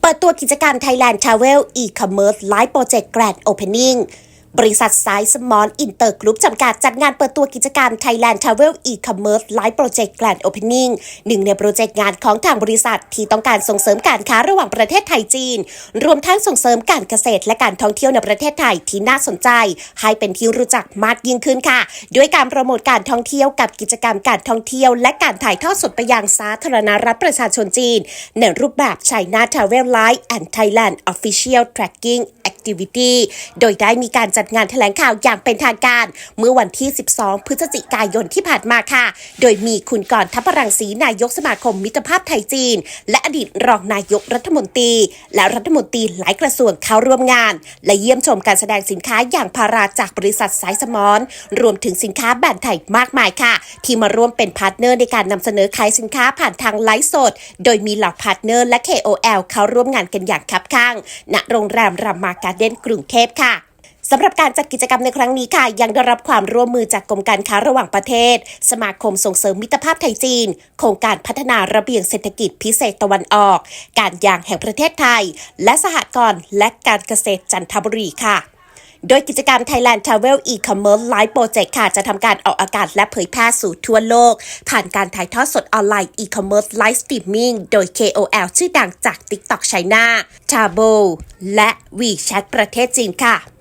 เปิดตัวกิจกรรม Thailand Travel E-commerce Live Project Grand Opening บริษัทสายสมอนอินเตอร์กรุ๊ปจำกัดจัดงานเปิดตัวกิจกรรม Thailand Travel E-commerce Live Project Grand Opening หนึ่งในโปรเจกต์งานของทางบริษัทที่ต้องการส่งเสริมการค้าระหว่างประเทศไทยจีน รวมทั้งส่งเสริมการเกษตรและการท่องเที่ยวในประเทศไทยที่น่าสนใจ ให้เป็นที่รู้จักมากยิ่งขึ้นค่ะ ด้วยการโปรโมทการท่องเที่ยวกับกิจกรรมการท่องเที่ยว และการถ่ายทอดสดไปยังสาธารณรัฐประชาชนจีน ในรูปแบบ China Travel Live and Thailand Official Tracking Activity โดยได้มีการจัดงานแถลงข่าวอย่างเป็นทางการ เมื่อวันที่ 12 พฤศจิกายนที่ผ่านมาค่ะ โดยมีคุณกรทัพรังสีนายกสมาคมมิตรภาพไทยจีน และอดีตรองนายกรัฐมนตรี และรัฐมนตรีหลายกระทรวงเข้าร่วมงาน และเยี่ยมชมการแสดงสินค้าอย่างพาราจากบริษัทสายสมอนรวมถึงสินค้าแบรนด์ไทยมากมายค่ะ ที่มาร่วมเป็นพาร์ทเนอร์ในการนำเสนอขายสินค้าผ่านทางไลฟ์สด โดยมีเหล่าพาร์ทเนอร์และ KOL เข้าร่วมงานกันอย่างคับข้างณโรงแรมรามาการเด้นกรุงเทพค่ะสำหรับการจัดกิจกรรมในครั้งนี้ค่ะ ยังได้รับความร่วมมือจากกรมการค้าระหว่างประเทศ สมาคมส่งเสริมมิตรภาพไทยจีน โครงการพัฒนาระเบียงเศรษฐกิจพิเศษตะวันออก การยางแห่งประเทศไทย และสหกรณ์และการเกษตรจันทบุรีค่ะ โดยกิจกรรม Thailand Travel E-commerce Live Project ค่ะ จะทำการออกอากาศและเผยแพร่สู่ทั่วโลก ผ่านการถ่ายทอดสดออนไลน์ E-commerce Live Streaming โดย KOL ชื่อดังจาก TikTok China, t a b o และ WeChat ประเทศจีนค่ะ